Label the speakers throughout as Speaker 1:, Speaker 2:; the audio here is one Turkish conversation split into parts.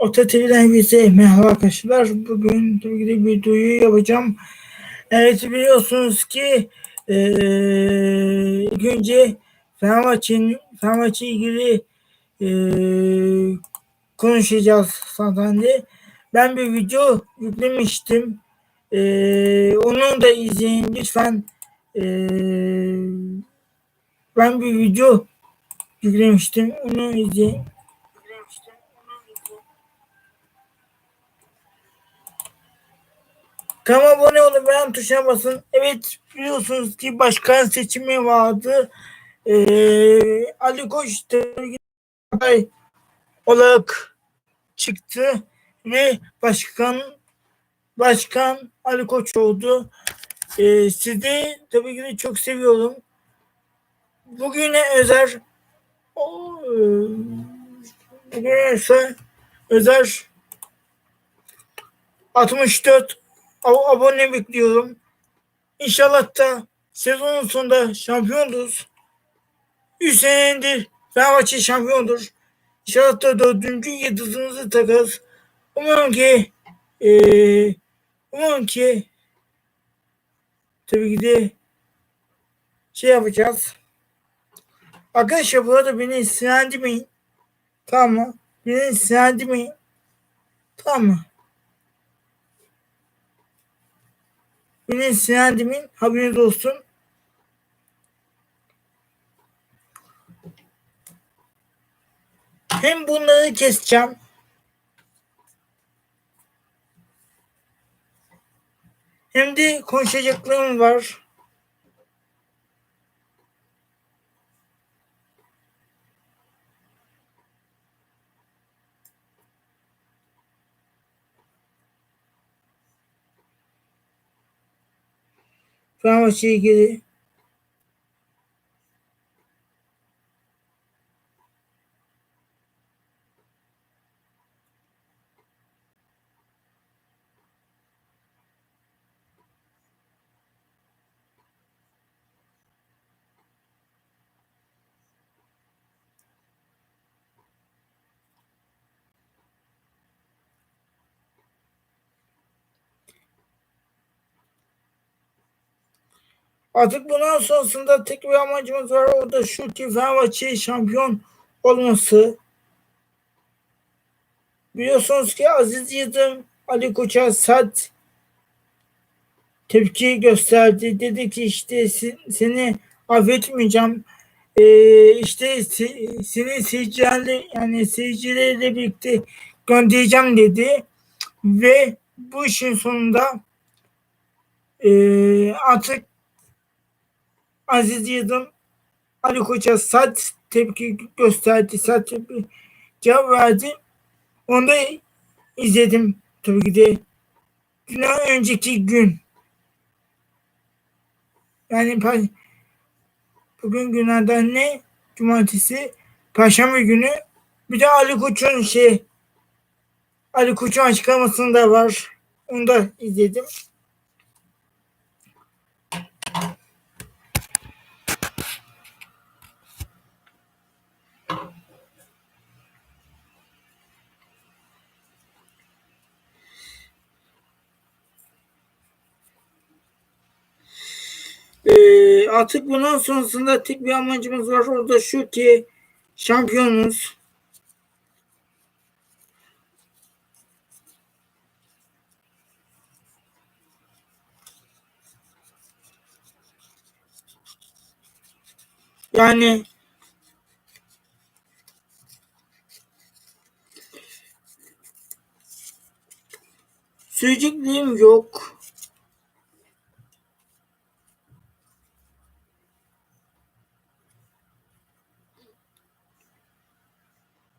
Speaker 1: Ota TV'den herkese merhaba arkadaşlar. Bugün de bir duyuru yapacağım. Evet biliyorsunuz ki eee ilk önce Fenerbahçe'nin Fenerbahçe ilgili eee, konuşacağız zaten de. Ben bir video yüklemiştim. Eee onu da izleyin lütfen. Eee, ben bir video yüklemiştim. Onu izleyin. Kanalıma abone olun beğen tuşuna basın. Evet biliyorsunuz ki başkan seçimi vardı. Ee, Ali Koç aday olarak çıktı ve başkan başkan Ali Koç oldu. Ee, sizi tabii ki de çok seviyorum. Bugüne özel o, e, bugüne özel, özel 64 ab- abone bekliyorum. İnşallah da sezonun sonunda şampiyonuz. 3 senedir Fenerbahçe şampiyondur. İnşallah da dördüncü yıldızımızı takarız. Umarım ki eee umarım ki tabii ki de şey yapacağız. Arkadaşlar bu arada beni sinirlendirmeyin. Tamam mı? Beni sinirlendirmeyin. Tamam mı? Beni sinirlendirmeyin. Haberiniz olsun. Hem bunları keseceğim. Hem de konuşacaklarım var. Fenerbahçe ilgili. Artık bundan sonrasında tek bir amacımız var. O da şu ki Fenerbahçe şampiyon olması. Biliyorsunuz ki Aziz Yıldırım Ali Koç'a sert tepki gösterdi. Dedi ki işte se- seni affetmeyeceğim. Ee, işte se- seni seyircilerle yani seyircilerle birlikte göndereceğim dedi. Ve bu işin sonunda ee, artık Aziz Yıldırım Ali Koç'a sert tepki gösterdi. Sert tepki cevap verdi. Onu da izledim tabii ki de. Dünden önceki gün. Yani bugün günlerden ne? Cumartesi. Perşembe günü. Bir de Ali Koç'un şey Ali Koç'un açıklamasını var. Onu da izledim. Ee, artık bundan sonrasında tek bir amacımız var. O da şu ki şampiyonuz. Yani söyleyeceklerim yok.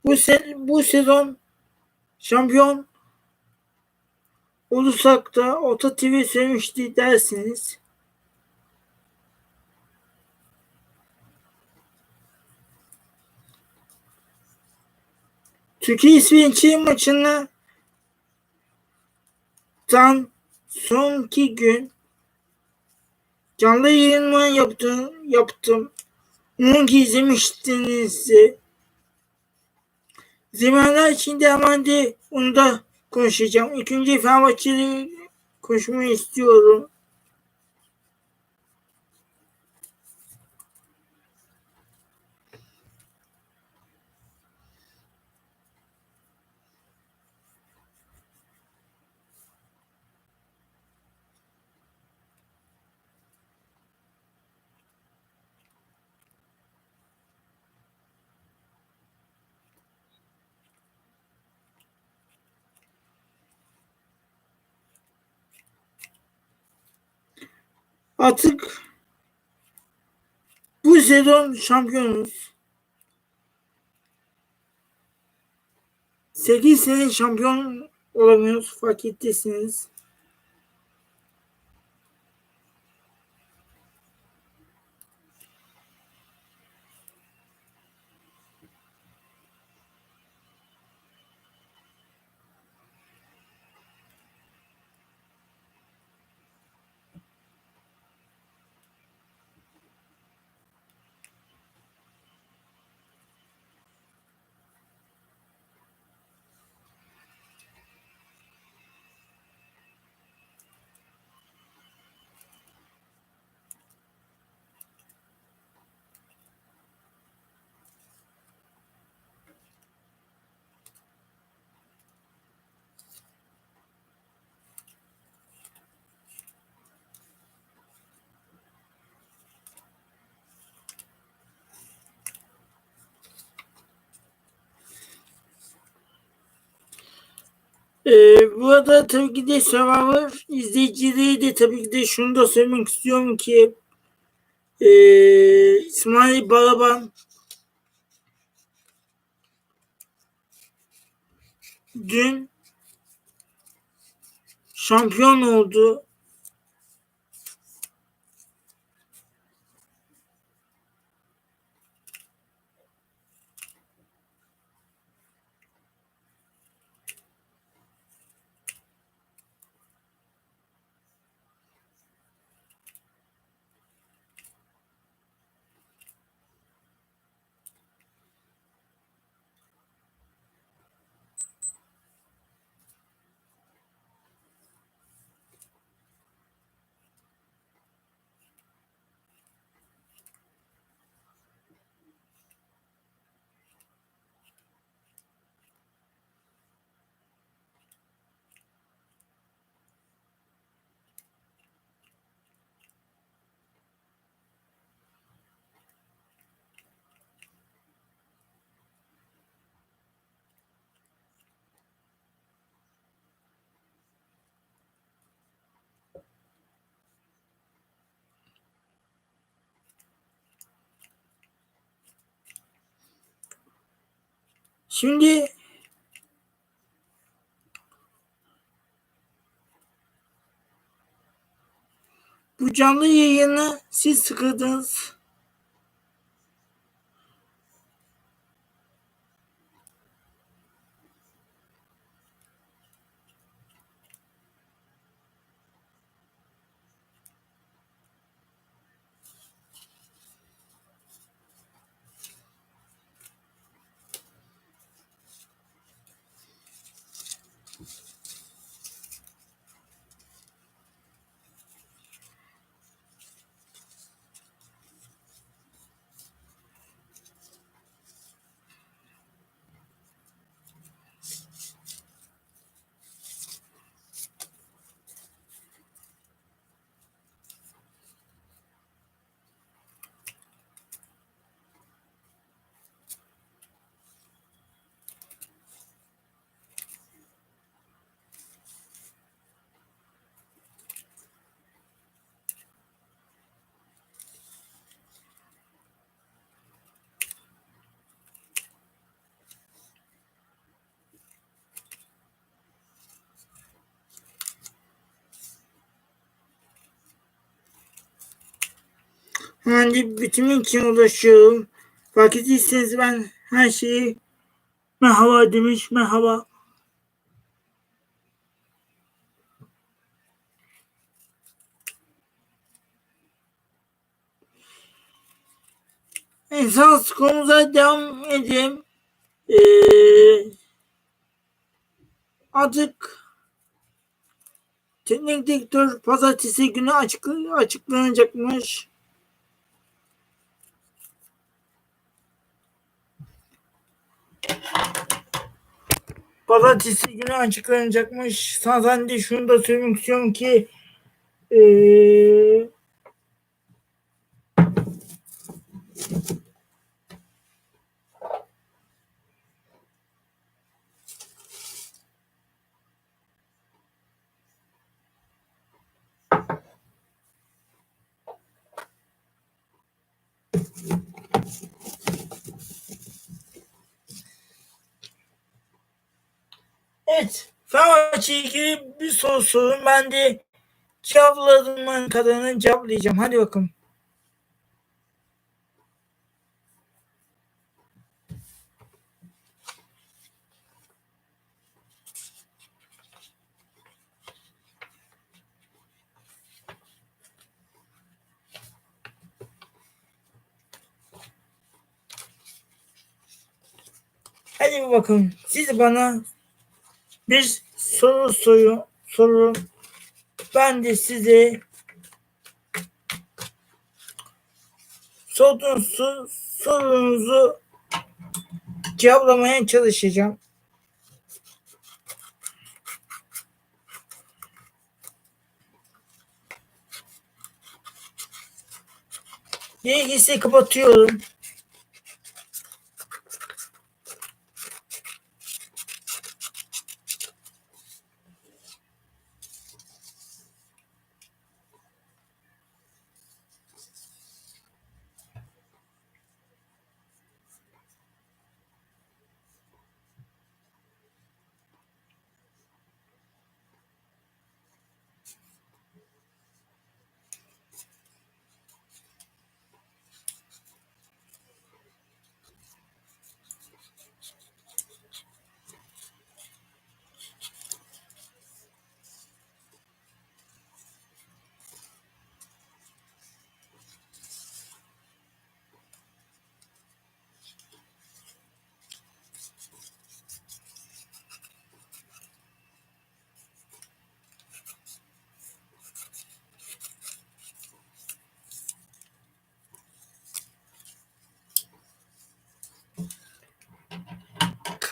Speaker 1: Bu se bu sezon şampiyon olursak da Ota TV söylemişti dersiniz. Türkiye İsveç maçını tan sonki gün canlı yayınma yaptım, yaptım. Onu izlemiştiniz. Zamanlar içinde hemen de onu da konuşacağım. İlk önce Fenerbahçe'yi konuşmayı istiyorum. Artık bu sezon şampiyonuz. 8 sene şampiyon olamıyoruz fark ettiyseniz. Ee, bu arada tabii ki de Survivor izleyicileri de tabii ki de şunu da söylemek istiyorum ki e, İsmail Balaban dün şampiyon oldu. Şimdi bu canlı yayını siz sıkıldınız. Hemen de bütünün için ulaşıyorum. Fark ettiyseniz ben her şeyi merhaba demiş merhaba. Esas konumuza devam edelim. Ee, artık teknik direktör pazartesi günü açık, açıklanacakmış. Pazartesi günü açıklanacakmış. De şunu da söylemek istiyorum ki ee, Evet. Fenerbahçe ilgili bir soru sorun. Ben de cevapladığımın kadarını cevaplayacağım. Hadi bakalım. Hadi bakalım. Siz bana bir soru soru soru ben de size sorduğunuz sorunuzu cevaplamaya çalışacağım. Bilgisi kapatıyorum.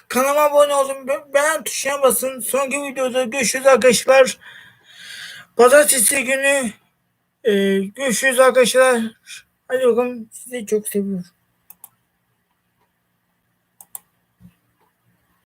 Speaker 1: Kanalıma abone olun. Beğen tuşuna basın. Sonraki videoda görüşürüz arkadaşlar. Pazartesi günü e, görüşürüz arkadaşlar. Hadi bakalım. Sizi çok seviyorum.